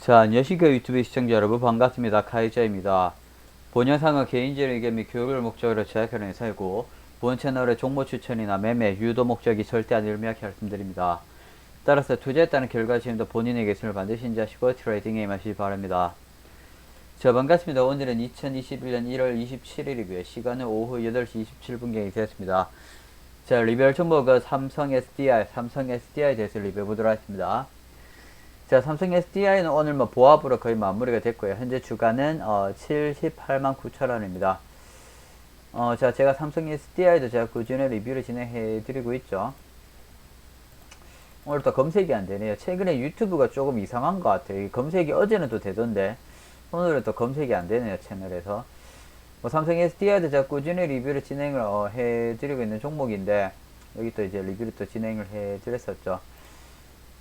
자, 안녕하십니까 유튜브 시청자 여러분 반갑습니다. 카이자입니다. 본 영상은 개인적인 의견 및 교육을 목적으로 제작하는 회사이고 본 채널의 정보 추천이나 매매, 유도 목적이 절대 아니를 명확히 말씀드립니다. 따라서 투자했다는 결과 지금도 본인의 계승을 반드시 인지하시고 트레이딩에 임하시기 바랍니다. 자, 반갑습니다. 오늘은 2021년 1월 27일이고요. 시간은 오후 8시 27분경이 되었습니다. 자, 리뷰할 정보가 삼성 SDI, 삼성 SDI에 대해서 리뷰해 보도록 하겠습니다. 자, 삼성 SDI는 오늘 뭐 보합으로 거의 마무리가 됐고요. 현재 주가는 어, 78만 9천 원입니다. 어, 자, 제가 삼성 SDI도 제가 꾸준히 리뷰를 진행해 드리고 있죠. 오늘 또 검색이 안 되네요. 최근에 유튜브가 조금 이상한 것 같아요. 이 검색이 어제는 또 되던데, 오늘은 또 검색이 안 되네요. 채널에서. 뭐 삼성 SDI도 제가 꾸준히 리뷰를 진행을 어, 해 드리고 있는 종목인데, 여기 또 이제 리뷰를 또 진행을 해 드렸었죠.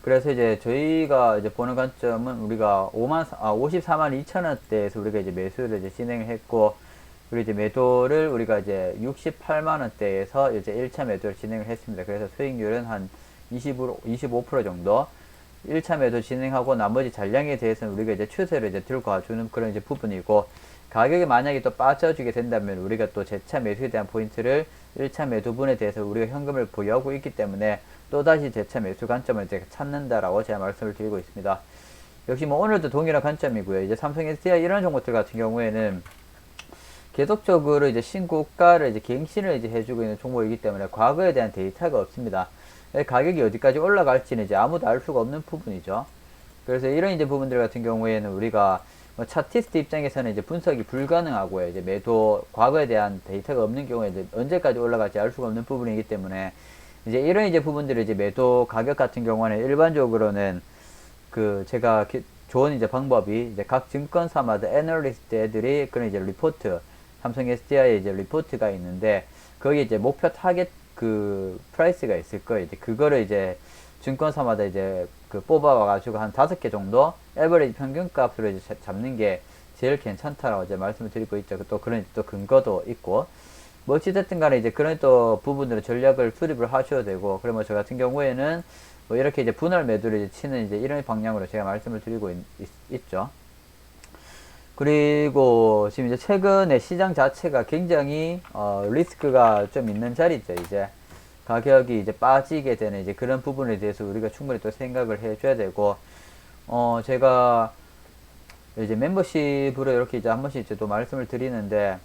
그래서 이제 저희가 이제 보는 관점은 우리가 5만, 아, 54만 2천 원대에서 우리가 이제 매수를 이제 진행을 했고, 그리고 이제 매도를 우리가 이제 68만 원대에서 이제 1차 매도를 진행을 했습니다. 그래서 수익률은 한 20, 25% 정도. 1차 매도 진행하고 나머지 잔량에 대해서는 우리가 이제 추세를 이제 들고 와주는 그런 이제 부분이고, 가격이 만약에 또 빠져주게 된다면 우리가 또 재차 매수에 대한 포인트를 1차 매도분에 대해서 우리가 현금을 보유하고 있기 때문에 또다시 재차 매수 관점을 이제 찾는다라고 제가 말씀을 드리고 있습니다. 역시 뭐 오늘도 동일한 관점이고요. 이제 삼성 SDI 이런 종목들 같은 경우에는 계속적으로 이제 신고가를 이제 갱신을 이제 해주고 있는 종목이기 때문에 과거에 대한 데이터가 없습니다. 가격이 어디까지 올라갈지는 이제 아무도 알 수가 없는 부분이죠. 그래서 이런 이제 부분들 같은 경우에는 우리가 뭐 차티스트 입장에서는 이제 분석이 불가능하고요. 이제 매도 과거에 대한 데이터가 없는 경우에 이제 언제까지 올라갈지 알 수가 없는 부분이기 때문에 이제 이런 이제 부분들을 이제 매도 가격 같은 경우는 일반적으로는 그 제가 기- 좋은 이제 방법이 이제 각 증권사마다 애널리스트 애들이 그런 이제 리포트 삼성 SDI 이제 리포트가 있는데 거기 이제 목표 타겟 그 프라이스가 있을 거예요. 이제 그거를 이제 증권사마다 이제 그 뽑아와가지고 한 다섯 개 정도 에버리지 평균 값으로 이제 잡- 잡는 게 제일 괜찮다라고 이제 말씀을 드리고 있죠. 또 그런 또 근거도 있고 뭐 어찌됐든 간에 이제 그런 또 부분으로 전략을 수립을 하셔야 되고 그러면 저 같은 경우에는 뭐 이렇게 이제 분할 매도를 이제 치는 이제 이런 방향으로 제가 말씀을 드리고 있, 죠 그리고 지금 이제 최근에 시장 자체가 굉장히 어, 리스크가 좀 있는 자리죠. 이제 가격이 이제 빠지게 되는 이제 그런 부분에 대해서 우리가 충분히 또 생각을 해줘야 되고 어 제가 이제 멤버십으로 이렇게 이제 한 번씩 이제 또 말씀을 드리는데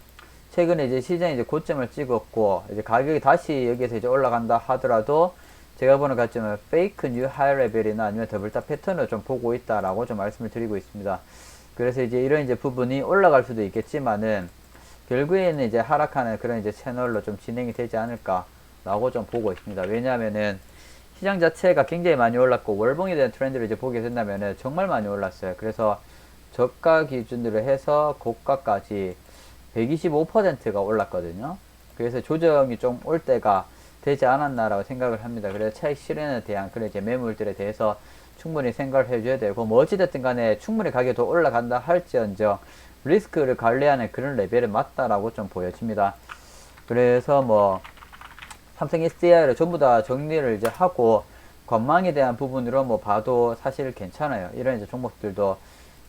최근에 이제 시장이 이제 고점을 찍었고 이제 가격이 다시 여기에서 이제 올라간다 하더라도 제가 보는 관점은 페이크 뉴 하이 레벨이나 아니면 더블탑 패턴을 좀 보고 있다라고 좀 말씀을 드리고 있습니다. 그래서 이제 이런 이제 부분이 올라갈 수도 있겠지만은 결국에는 이제 하락하는 그런 이제 채널로 좀 진행이 되지 않을까 라고 좀 보고 있습니다. 왜냐하면은 시장 자체가 굉장히 많이 올랐고 월봉에 대한 트렌드를 이제 보게 된다면은 정말 많이 올랐어요. 그래서 저가 기준으로 해서 고가까지 125%가 올랐거든요. 그래서 조정이 좀 올 때가 되지 않았나라고 생각을 합니다. 그래서 차익 실현에 대한 그런 이제 매물들에 대해서 충분히 생각을 해줘야 되고 뭐 어찌됐든 간에 충분히 가격이 더 올라간다 할지언정 리스크를 관리하는 그런 레벨은 맞다라고 좀 보여집니다. 그래서 뭐 삼성 SDI를 전부 다 정리를 이제 하고 관망에 대한 부분으로 뭐 봐도 사실 괜찮아요. 이런 이제 종목들도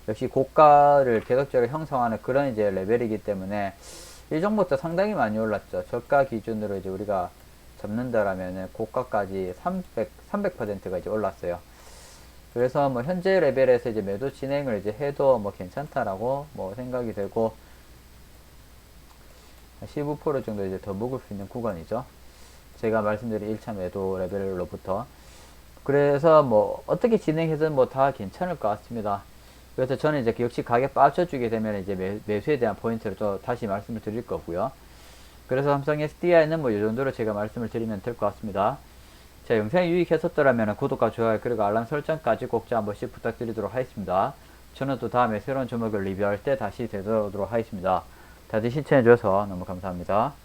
역시 고가를 계속적으로 형성하는 그런 이제 레벨이기 때문에 이 종목도 상당히 많이 올랐죠. 저가 기준으로 이제 우리가 잡는다라면은 고가까지 300, 300%가 이제 올랐어요. 그래서 뭐 현재 레벨에서 이제 매도 진행을 이제 해도 뭐 괜찮다라고 뭐 생각이 되고 15% 정도 이제 더 먹을 수 있는 구간이죠. 제가 말씀드린 1차 매도 레벨로부터. 그래서 뭐 어떻게 진행해도 뭐다 괜찮을 것 같습니다. 그래서 저는 이제 역시 가격 빠져주게 되면 이제 매, 매수에 대한 포인트를 또 다시 말씀을 드릴 거고요. 그래서 삼성 SDI는 뭐 이 정도로 제가 말씀을 드리면 될 것 같습니다. 자, 영상이 유익했었더라면 구독과 좋아요 그리고 알람 설정까지 꼭한 번씩 부탁드리도록 하겠습니다. 저는 또 다음에 새로운 종목을 리뷰할 때 다시 되돌아오도록 하겠습니다. 다들 시청해주셔서 너무 감사합니다.